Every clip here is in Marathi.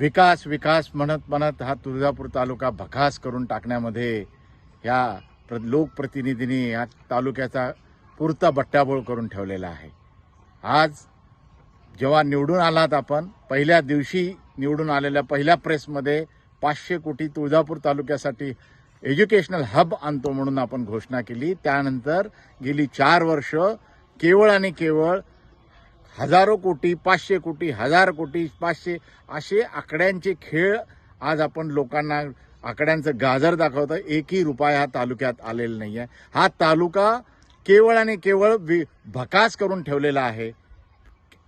विकास विकास म्हणत म्हणत हा तुळजापूर तालुका भकास करून टाकण्यामध्ये ह्या प्र लोकप्रतिनिधींनी या तालुक्याचा पुरता बट्ट्याबोळ करून ठेवलेला आहे. आज जेव्हा निवडून आलात आपण पहिल्या दिवशी निवडून आलेल्या पहिल्या प्रेसमध्ये पाचशे कोटी तुळजापूर तालुक्यासाठी एज्युकेशनल हब आणतो म्हणून आपण घोषणा केली. त्यानंतर गेली चार वर्ष केवळ आणि केवळ हजारो कोटी पाचशे कोटी हजार कोटी पाचशे असे आकड्यांचे खेळ आज आपण लोकांना आकड्यांचं गाजर दाखवतं एकही रुपया हा तालुक्यात आलेला नाही आहे हा तालुका केवळ आणि केवळ वि भकास करून ठेवलेला आहे.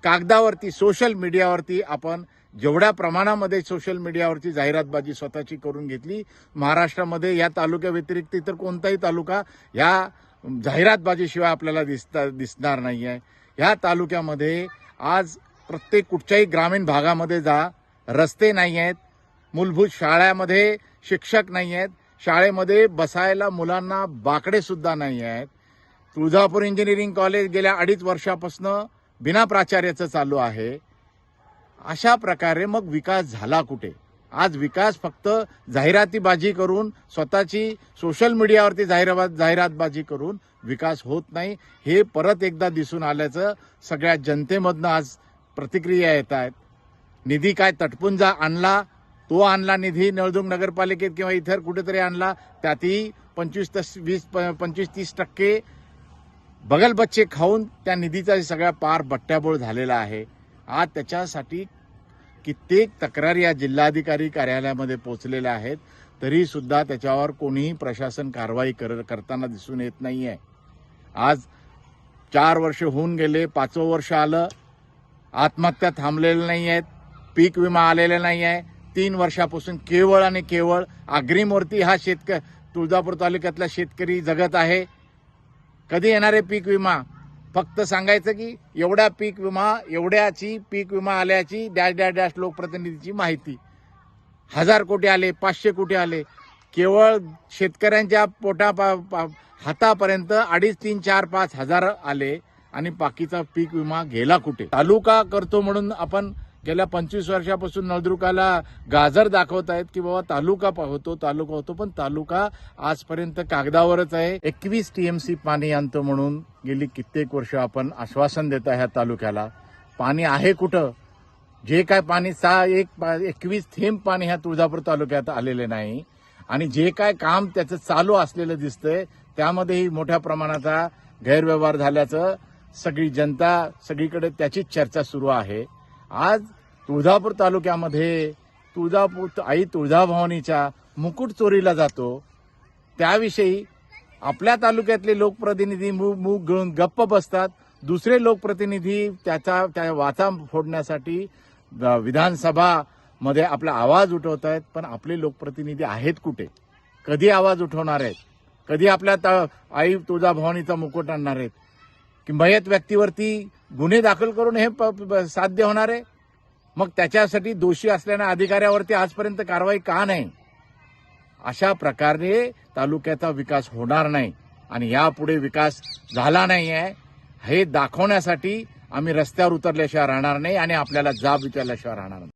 कागदावरती सोशल मीडियावरती आपण जेवढ्या प्रमाणामध्ये सोशल मीडियावरती जाहिरातबाजी स्वतःची करून घेतली महाराष्ट्रामध्ये या तालुक्याव्यतिरिक्त इतर कोणताही तालुका या जाहिरातबाजीशिवाय आपल्याला दिसता दिसणार नाही आहे ह्या तालुक्यामध्ये आज प्रत्येक कुठच्याही ग्रामीण भागामध्ये जा रस्ते नाही आहेत मूलभूत शाळेमध्ये शिक्षक नाही आहेत शाळेमध्ये बसायला मुलांना बाकडेसुद्धा नाही आहेत तुळजापूर इंजिनिअरिंग कॉलेज गेल्या अडीच वर्षापासून बिना प्राचार्याचं चालू आहे. अशा प्रकारे मग विकास झाला कुठे? आज विकास फक्त जाहिरातीबाजी करून स्वतःची सोशल मीडियावरती जाहिरात जाहिरातबाजी करून विकास होत नाही. हे परत एकदा दिसून आल्याचं सगळ्या जनतेमधनं आज प्रतिक्रिया येत आहेत. निधी काय तटपुंजा आणला तो आणला निधी नळदुर्ग नगरपालिकेत किंवा इतर कुठेतरी आणला त्यातही पंचवीस तस वीस प- पंचवीस तीस टक्के बगल बच्चे खाऊन त्या निधीचा सगळा पार बट्ट्याबोळ झालेला आहे. आज त्याच्यासाठी कित्येक तक्रारी या जिल्हाधिकारी कार्यालयामध्ये पोहोचलेल्या आहेत तरी सुद्धा त्याच्यावर कोणीही प्रशासन कारवाई कर करताना दिसून येत नाही आहे आज चार वर्ष होऊन गेले पाचवं वर्ष आलं आत्महत्या थांबलेल्या नाही आहेत पीक विमा आलेला नाही आहे तीन वर्षापासून केवळ आणि केवळ अग्रिमवरती हा शेतक तुळजापूर तालुक्यातला शेतकरी जगत आहे. कधी येणारे पीक विमा? फक्त सांगायचं की एवढ्या पीक विमा एवढ्याची पीक विमा आल्याची डॅश डॅश डॅश लोकप्रतिनिधीची माहिती. हजार कोटी आले पाचशे कोटी आले. केवळ शेतकऱ्यांच्या पोटा पा- पा- हातापर्यंत अडीच तीन चार पाच हजार आले आणि बाकीचा पीक विमा गेला कुठे? तालुका करतो म्हणून आपण गेल्या पंचवीस वर्षापासून नळदुर्गाला गाजर दाखवत आहेत की बाबा तालुका होतो तालुका होतो पण तालुका आजपर्यंत कागदावरच आहे. एकवीस टीएमसी पाणी आणतो म्हणून गेली कित्येक वर्ष आपण आश्वासन देत आहे ह्या तालुक्याला. पाणी आहे कुठं? जे काय पाणी सहा एक पा- एकवीस थेंब पाणी ह्या तुळजापूर तालुक्यात आलेले नाही. आणि जे काय काम त्याचं चालू असलेलं दिसतंय त्यामध्येही मोठ्या प्रमाणाचा गैरव्यवहार झाल्याचं सगळी जनता सगळीकडे त्याचीच चर्चा सुरू आहे. आज तुळजापूर तालुक्यामध्ये तुळजापूर आई तुळजाभवानीच्या मुकुट चोरीला जातो. त्याविषयी आपल्या तालुक्यातले लोकप्रतिनिधी मूग मूग गप्प बसतात. दुसरे लोकप्रतिनिधी त्याचा त्या वाचा फोडण्यासाठी विधानसभा मध्ये आपला आवाज उठवत आहेत. पण आपले लोकप्रतिनिधी आहेत कुठे? कधी आवाज उठवणार आहेत? कधी आपल्या आई तुळजाभवानीचा मुकुट आणणार आहेत? की मयत व्यक्तीवरती गुन्हे दाखल करून हे प- साध्य होणार आहे? मग त्याच्यासाठी दोषी असलेल्या अधिकाऱ्यावरती आजपर्यंत कारवाई का नाही? अशा प्रकारे तालुक्याचा विकास होणार नाही आणि यापुढे विकास झाला नाही आहे हे दाखवण्यासाठी आम्ही रस्त्यावर उतरल्याशिवाय राहणार नाही आणि आपल्याला जाब विचारल्याशिवाय राहणार नाही.